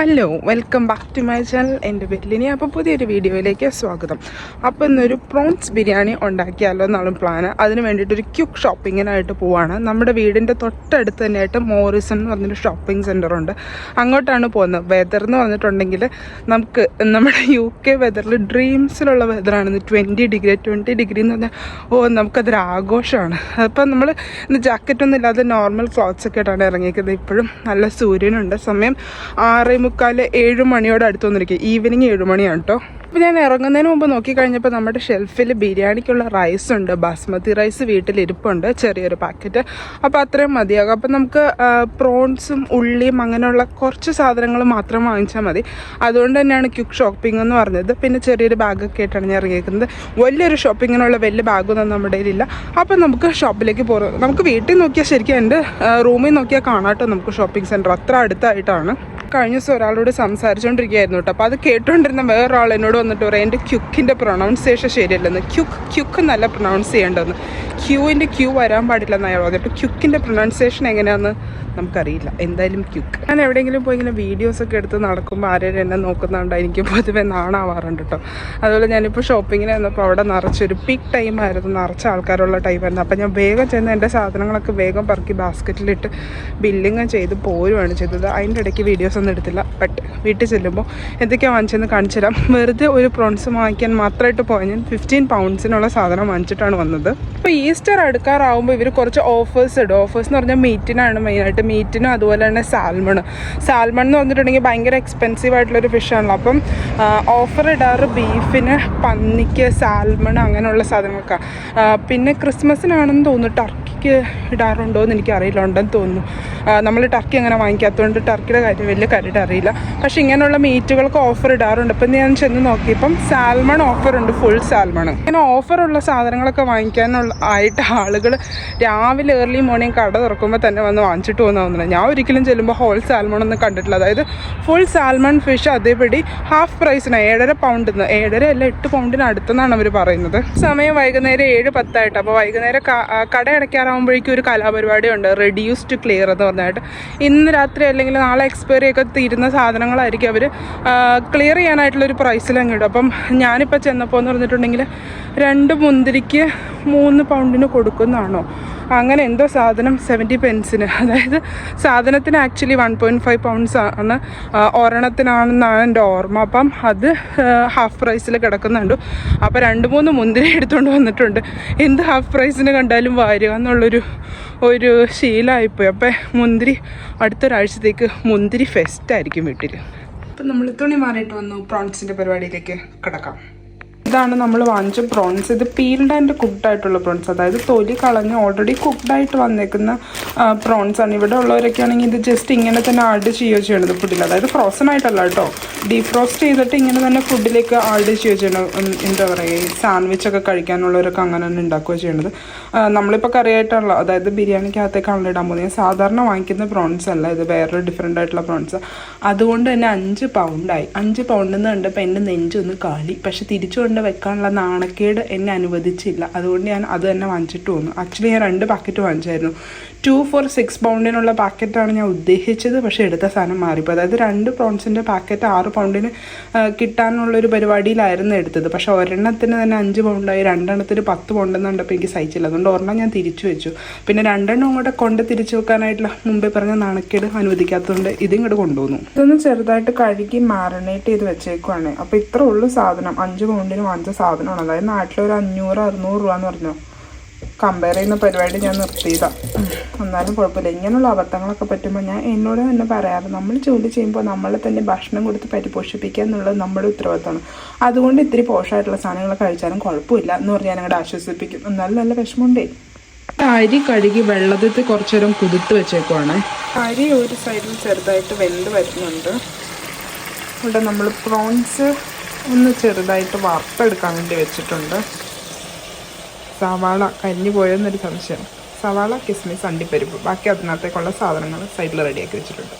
Hello welcome back to my channel എന്റെ വെല്ലിനി അപ്പോൾ പുതിയൊരു വീഡിയോയിലേക്ക് സ്വാഗതം. അപ്പോൾ ഇന്നൊരു പ്രോൺസ് ബിരിയാണി ഉണ്ടാക്കിയാലോ എന്നാണ് പ്ലാന് അതിന് വേണ്ടിയിട്ടൊരു ക്യുക്ക് ഷോപ്പിങ്ങിനായിട്ട് പോവാണ്. നമ്മുടെ വീടിന്റെ തൊട്ടടുത്ത് തന്നെയായിട്ട് മോറിസൺ എന്ന് പറഞ്ഞൊരു ഷോപ്പിംഗ് സെന്റർ ഉണ്ട്. അങ്ങോട്ടാണ് പോകുന്നത്. വെതർ എന്ന് പറഞ്ഞിട്ടുണ്ടെങ്കിൽ നമുക്ക് നമ്മുടെ യു കെ വെതറിൽ ഡ്രീംസിലുള്ള വെതറാണ് ട്വന്റി ഡിഗ്രി ട്വന്റി ഡിഗ്രി എന്ന് പറഞ്ഞാൽ ഓ നമുക്കതൊരു ആഘോഷമാണ്. അപ്പോൾ നമ്മൾ ഇന്ന് ജാക്കറ്റൊന്നും ഇല്ലാതെ നോർമൽ ക്ലോത്ത്സ് ഒക്കെ ആയിട്ടാണ് ഇറങ്ങിയിരിക്കുന്നത്. ഇപ്പോഴും നല്ല സൂര്യനുണ്ട്. സമയം ആറേ മുക്കാൽ ഏഴ് മണിയോട് അടുത്ത് വന്നിരിക്കും. ഈവനിങ് ഏഴ് മണിയാണ് കേട്ടോ അപ്പോൾ ഞാൻ ഇറങ്ങുന്നതിന് മുമ്പ് നോക്കി നോക്കിക്കഴിഞ്ഞപ്പോൾ നമ്മുടെ ഷെൽഫിൽ ബിരിയാണിക്കുള്ള റൈസ് ഉണ്ട്. ബാസ്മതി റൈസ് വീട്ടിൽ ഇരിപ്പുണ്ട്. ചെറിയൊരു പാക്കറ്റ് അപ്പോൾ അത്രയും മതിയാകും. അപ്പോൾ നമുക്ക് പ്രോൺസും ഉള്ളിയും അങ്ങനെയുള്ള കുറച്ച് സാധനങ്ങൾ മാത്രം വാങ്ങിച്ചാൽ മതി. അതുകൊണ്ട് തന്നെയാണ് ക്യുക്ക് ഷോപ്പിംഗ് എന്ന് പറഞ്ഞത്. പിന്നെ ചെറിയൊരു ബാഗൊക്കെ ആയിട്ടാണ് ഞാൻ ഇറങ്ങിയിരിക്കുന്നത് വലിയൊരു ഷോപ്പിങ്ങിനുള്ള വലിയ ബാഗൊന്നും നമ്മുടെ ഇല്ല അപ്പോൾ നമുക്ക് ഷോപ്പിലേക്ക് പോകുന്നത് നമുക്ക് വീട്ടിൽ നോക്കിയാൽ ശരിക്കും എന്റെ റൂമിൽ നോക്കിയാൽ കാണാട്ടോ നമുക്ക് ഷോപ്പിംഗ് സെന്റർ അത്ര അടുത്തായിട്ടാണ്. കഴിഞ്ഞ ദിവസം ഒരാളോട് സംസാരിച്ചുകൊണ്ടിരിക്കുകയായിരുന്നു കേട്ടോ. അപ്പോൾ അത് കേട്ടുകൊണ്ടിരുന്ന വേറൊരാൾ എന്നോട് വന്നിട്ട് പറയാം എന്റെ ക്യുക്കിന്റെ പ്രൊണൗൺസിയേഷൻ ശരിയല്ലെന്ന്. ക്യുക്ക് ക്യുക്ക് നല്ല പ്രൊണൗൺസ് ചെയ്യേണ്ടതെന്ന്. ക്യൂവിന്റെ ക്യൂ വരാൻ പാടില്ല പറഞ്ഞു അപ്പോൾ ക്യുക്കിന്റെ പ്രൊണൗൺസിയേഷൻ എങ്ങനെയാണെന്ന് നമുക്കറിയില്ല. എന്തായാലും ക്യുക്ക്. ഞാൻ എവിടെയെങ്കിലും പോയി ഇങ്ങനെ വീഡിയോസൊക്കെ എടുത്ത് നടക്കുമ്പോൾ ആരെയും എന്നെ നോക്കുന്നുണ്ട് എനിക്ക് പൊതുവെ നാണാവാറുണ്ട് കേട്ടോ അതുപോലെ ഞാനിപ്പോൾ ഷോപ്പിങ്ങിന് വന്നപ്പോൾ അവിടെ നിറച്ചൊരു ടൈം ആയിരുന്നു. നിറച്ച ആൾക്കാരുള്ള ടൈമായിരുന്നു അപ്പോൾ ഞാൻ വേഗം ചെന്ന് എന്റെ സാധനങ്ങളൊക്കെ വേഗം പറക്കി ബാസ്ക്കറ്റിലിട്ട് ബില്ലിങ് ചെയ്ത് പോരുവാണ് ചെയ്തത്. അതിന്റെ ഇടയ്ക്ക് വീഡിയോസ് ഒന്നും എടുത്തില്ല. ബട്ട് വീട്ടിൽ ചെല്ലുമ്പോൾ എന്തൊക്കെയാണ് വാങ്ങിച്ചതെന്ന് കാണിച്ചു തരാം. വെറുതെ ഒരു പ്രോൺസ് വാങ്ങിക്കാൻ മാത്രമായിട്ട് പോയ ഞാൻ ഫിഫ്റ്റീൻ പൗണ്ട്സിനുള്ള സാധനം വാങ്ങിച്ചിട്ടാണ് വന്നത്. അപ്പോൾ ഈസ്റ്റർ അടുക്കാറാവുമ്പോൾ ഇവർ കുറച്ച് ഓഫേഴ്സ് ഇടും. ഓഫേഴ്സ് എന്ന് പറഞ്ഞാൽ മീറ്റിനാണ് മെയിനായിട്ട് മീറ്റിനും അതുപോലെ തന്നെ സാൽമൺ സാൽമൺ എന്ന് പറഞ്ഞിട്ടുണ്ടെങ്കിൽ ഭയങ്കര എക്സ്പെൻസീവ് ആയിട്ടുള്ളൊരു ഫിഷാണല്ലോ അപ്പം ഓഫർ ഇടാറ് ബീഫിന് പന്നിക്ക് സാൽമൺ അങ്ങനെയുള്ള സാധനങ്ങളൊക്കെ പിന്നെ ക്രിസ്മസിനാണെന്ന് തോന്നുന്നു ടർക്കിക്ക് ഇടാറുണ്ടോ എന്ന് എനിക്ക് അറിയില്ല ഉണ്ടെന്ന് തോന്നുന്നു നമ്മൾ ടർക്കി അങ്ങനെ വാങ്ങിക്കാത്തതുകൊണ്ട് ടർക്കിയുടെ കാര്യം വലിയ കാര്യമായിട്ട് അറിയില്ല. പക്ഷേ ഇങ്ങനെയുള്ള മീറ്റുകൾക്ക് ഓഫർ ഇടാറുണ്ട്. ഇപ്പം ഞാൻ ചെന്ന് നോക്കിയപ്പം സാൽമൺ ഓഫർ ഉണ്ട് ഫുൾ സാൽമൺ ഇങ്ങനെ ഓഫറുള്ള സാധനങ്ങളൊക്കെ വാങ്ങിക്കാനുള്ള ആയിട്ട് ആളുകൾ രാവിലെ ഏർലി മോർണിംഗ് കട തുറക്കുമ്പോൾ തന്നെ വന്ന് വാങ്ങിച്ചിട്ട് പോകുന്ന തോന്നുന്നത് ഞാൻ ഒരിക്കലും ചെല്ലുമ്പോൾ ഹോൾ സാൽമൺ ഒന്നും കണ്ടിട്ടില്ല. അതായത് ഫുൾ സാൽമൺ ഫിഷ് അതേപടി ഹാഫ് പ്രൈസിന് ഏഴര പൗണ്ട് ഏഴര അല്ല എട്ട് പൗണ്ടിന് അടുത്തെന്നാണ് അവർ പറയുന്നത്. സമയം വൈകുന്നേരം ഏഴ് പത്തായിട്ട്. അപ്പോൾ വൈകുന്നേരം കട ആ, കട ഒരു കലാപരിപാടി ഉണ്ട് റെഡ്യൂസ് ടു ക്ലിയർ എന്ന് പറഞ്ഞിട്ട് ഇന്ന് രാത്രി അല്ലെങ്കിൽ നാളെ എക്സ്പയറി ഒക്കെ തീരുന്ന സാധനങ്ങളായിരിക്കും അവർ ക്ലിയർ ചെയ്യാനായിട്ടുള്ളൊരു ഒരു കിട്ടും അപ്പം ഞാനിപ്പോൾ ചെന്നപ്പോൾ എന്ന് പറഞ്ഞിട്ടുണ്ടെങ്കിൽ രണ്ട് മുന്തിരിക്ക് മൂന്ന് പൗണ്ടിന് കൊടുക്കുന്നതാണോ? അങ്ങനെ എന്തോ സാധനം സെവന്റി പെൻസിന് അതായത് സാധനത്തിന് actually one point five pounds ആണ് ഒരെണ്ണത്തിനാണെന്നാണ് എന്റെ ഓർമ്മ. അപ്പം അത് ഹാഫ് പ്രൈസിൽ കിടക്കുന്നുണ്ട്. അപ്പോൾ രണ്ട് മൂന്ന് മുന്തിരി എടുത്തുകൊണ്ട് വന്നിട്ടുണ്ട്. എന്ത് ഹാഫ് പ്രൈസിന് കണ്ടാലും വാരുക എന്നുള്ളൊരു ഒരു ശീലമായിപ്പോയി അപ്പം മുന്തിരി അടുത്തൊരാഴ്ചത്തേക്ക് മുന്തിരി ഫെസ്റ്റ് ആയിരിക്കും വീട്ടിൽ അപ്പം നമ്മൾ തുണി മാറിയിട്ട് വന്നു. പ്രോൺസിന്റെ പരിപാടിയിലേക്ക് കിടക്കാം. ഇതാണ് നമ്മൾ വാങ്ങിച്ച പ്രോൺസ് ഇത് പീൽഡ് ആൻഡ് കുക്ക്ഡ് ആയിട്ടുള്ള പ്രോൺസ് അതായത് തൊലി കളഞ്ഞ് ഓൾറെഡി കുക്ക്ഡ് ആയിട്ട് വന്നേക്കുന്ന പ്രോൺസ് ആണ്. ഇവിടെ ഉള്ളവരൊക്കെ ആണെങ്കിൽ ഇത് ജസ്റ്റ് ഇങ്ങനെ തന്നെ ആഡ് ചെയ്യുകയോ ചെയ്യണത് ഫുഡിൽ അതായത് ഫ്രോസൺ ആയിട്ടല്ല കേട്ടോ. ഡീഫ്രോസ്റ്റ് ചെയ്തിട്ട് ഇങ്ങനെ തന്നെ ഫുഡിലേക്ക് ആഡ് ചെയ്യുകയോ ചെയ്യണം എന്താ പറയുക ഈ സാൻഡ്വിച്ച് ഒക്കെ കഴിക്കാനുള്ളവരൊക്കെ അങ്ങനെ തന്നെ ഉണ്ടാക്കുകയോ ചെയ്യണത്. നമ്മളിപ്പോൾ കറിയായിട്ടുള്ള അതായത് ബിരിയാണിക്കകത്തേക്കാണല്ലോ ഇടാൻ പോകുന്നത്. സാധാരണ വാങ്ങിക്കുന്ന പ്രോൺസ് അല്ല. ഇത് വേറൊരു ഡിഫറെന്റ് ആയിട്ടുള്ള പ്രോൺസ് അതുകൊണ്ട് തന്നെ അഞ്ച് പൗണ്ടായി അഞ്ച് പൗണ്ടെന്ന് കണ്ടപ്പോൾ എന്റെ നെഞ്ചൊന്ന് കാലി. പക്ഷെ തിരിച്ചു കൊണ്ട് വെക്കാനുള്ള നാണക്കേട് എന്നെ അനുവദിച്ചില്ല. അതുകൊണ്ട് ഞാൻ അത് തന്നെ വാങ്ങിച്ചിട്ട് വന്നു ആക്ച്വലി ഞാൻ രണ്ട് പാക്കറ്റ് വാങ്ങിച്ചായിരുന്നു. ടു ഫോർ സിക്സ് പൗണ്ടിനുള്ള പാക്കറ്റാണ് ഞാൻ ഉദ്ദേശിച്ചത്. പക്ഷേ എടുത്ത സാധനം മാറിപ്പോ അതായത് രണ്ട് പ്രോൺസിന്റെ പാക്കറ്റ് ആറ് പൗണ്ടിന് കിട്ടാനുള്ള കിട്ടാനുള്ളൊരു പരിപാടിയിലായിരുന്നു എടുത്തത്. പക്ഷേ ഒരെണ്ണത്തിന് തന്നെ അഞ്ച് പൗണ്ടായി രണ്ടെണ്ണത്തിന് പത്ത് പൗണ്ടെന്ന് കണ്ടപ്പോൾ എനിക്ക് സഹിച്ചില്ല. അതുകൊണ്ട് ഒരെണ്ണം ഞാൻ തിരിച്ചു വെച്ചു. പിന്നെ രണ്ടെണ്ണം ഇങ്ങോട്ട് കൊണ്ട് തിരിച്ചു വെക്കാനായിട്ടുള്ള മുമ്പേ പറഞ്ഞ നാണക്കേട് അനുവദിക്കാത്തതുകൊണ്ട് ഇതും ഇങ്ങോട്ട് കൊണ്ടുവന്നു. ഇതൊന്ന് ചെറുതായിട്ട് കഴുകി മാറിനേറ്റ് ചെയ്ത് വെച്ചേക്കുവാണ്. അപ്പോൾ ഇത്ര ഉള്ളു സാധനം. അഞ്ച് പൗണ്ടിന് വാങ്ങിച്ച സാധനമാണ്. അതായത് നാട്ടിലൊരു അഞ്ഞൂറ് അറുന്നൂറ് രൂപ എന്ന് പറഞ്ഞു. കമ്പയർ ചെയ്യുന്ന പരിപാടി ഞാൻ നിർത്തിയതാണ് എന്നാലും കുഴപ്പമില്ല. ഇങ്ങനെയുള്ള അബദ്ധങ്ങളൊക്കെ പറ്റുമ്പോൾ ഞാൻ എന്നോട് തന്നെ പറയാറ് നമ്മൾ ജോലി ചെയ്യുമ്പോൾ നമ്മളെ തന്നെ ഭക്ഷണം കൊടുത്ത് പരിപോഷിപ്പിക്കുക എന്നുള്ളത് നമ്മുടെ ഉത്തരവാദിത്തമാണ്. അതുകൊണ്ട് ഇത്തിരി പോഷമായിട്ടുള്ള സാധനങ്ങൾ കഴിച്ചാലും കുഴപ്പമില്ല എന്ന് പറഞ്ഞ് ഞാൻ അങ്ങോട്ട് ആശ്വസിപ്പിക്കും. എന്നാലും നല്ല വിഷമമുണ്ടേ. അരി കഴുകി വെള്ളത്തിൽ കുറച്ചേരം കുതിർത്ത് വെച്ചേക്കുവാണ്. അരി ഒരു സൈഡിൽ ചെറുതായിട്ട് വെന്ത് വരുന്നുണ്ട്. ഇവിടെ നമ്മൾ പ്രോൺസ് ഒന്ന് ചെറുതായിട്ട് വറുത്തെടുക്കാൻ വേണ്ടി വെച്ചിട്ടുണ്ട്. സവാള കരിഞ്ഞു പോയെന്നൊരു സംശയം. സവാള കിസ്മിസ് അണ്ടിപ്പരിപ്പ് ബാക്കി അതിനകത്തേക്കുള്ള സാധനങ്ങൾ സൈഡിൽ റെഡിയാക്കി വെച്ചിട്ടുണ്ട്.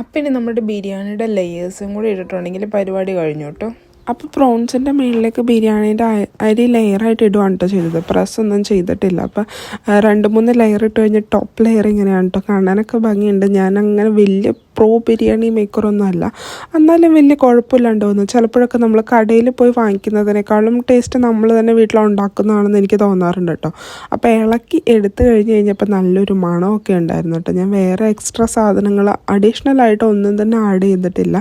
അപ്പം ഇനി നമ്മുടെ ബിരിയാണിയുടെ ലെയേഴ്സും കൂടി ഇട്ടിട്ടുണ്ടെങ്കിൽ പരിപാടി കഴിഞ്ഞു കേട്ടോ. അപ്പോൾ പ്രോൺസിന്റെ മുകളിലേക്ക് ബിരിയാണിയുടെ അരി ലെയറായിട്ട് ഇടുവാണ് കേട്ടോ ചെയ്തത്. പ്രസ് ഒന്നും ചെയ്തിട്ടില്ല. അപ്പോൾ രണ്ട് മൂന്ന് ലെയർ ഇട്ട് കഴിഞ്ഞ് ടോപ്പ് ലെയർ ഇങ്ങനെയാണ് കേട്ടോ കാണാനൊക്കെ ഭംഗിയുണ്ട്. ഞാൻ അങ്ങനെ വലിയ പ്രോ ബിരിയാണി മേക്കറൊന്നും അല്ല. എന്നാലും വലിയ കുഴപ്പമില്ലാണ്ട് തോന്നുന്നു ചിലപ്പോഴൊക്കെ നമ്മൾ കടയിൽ പോയി വാങ്ങിക്കുന്നതിനേക്കാളും ടേസ്റ്റ് നമ്മൾ തന്നെ വീട്ടിൽ ഉണ്ടാക്കുന്നതാണെന്ന് എനിക്ക് തോന്നാറുണ്ട് കേട്ടോ. അപ്പോൾ ഇളക്കി എടുത്തു കഴിഞ്ഞ് കഴിഞ്ഞപ്പോൾ നല്ലൊരു മണമൊക്കെ ഉണ്ടായിരുന്നു കേട്ടോ. ഞാൻ വേറെ എക്സ്ട്രാ സാധനങ്ങൾ അഡീഷണൽ ആയിട്ട് ഒന്നും തന്നെ ആഡ് ചെയ്തിട്ടില്ല.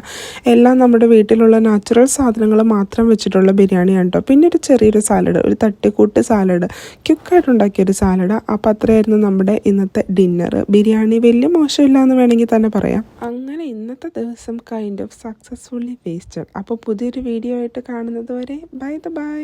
എല്ലാം നമ്മുടെ വീട്ടിലുള്ള നാച്ചുറൽ സാധനങ്ങൾ മാത്രം വെച്ചിട്ടുള്ള ബിരിയാണിയാണ് കേട്ടോ. പിന്നെ ഒരു ചെറിയൊരു സാലഡ് ഒരു തട്ടിക്കൂട്ട് സാലഡ് ക്യുക്കായിട്ട് ഉണ്ടാക്കിയൊരു സാലഡ് അപ്പോൾ അത്രയായിരുന്നു നമ്മുടെ ഇന്നത്തെ ഡിന്നർ ബിരിയാണി വലിയ മോശമില്ല എന്ന് വേണമെങ്കിൽ തന്നെ പറയാം. ഇന്നത്തെ ദിവസം കൈൻഡ് ഓഫ് സക്സസ്ഫുള്ളി വേസ്റ്റഡ് അപ്പോൾ പുതിയൊരു വീഡിയോ ആയിട്ട് കാണുന്നത് വരെ ബൈ ദ ബൈ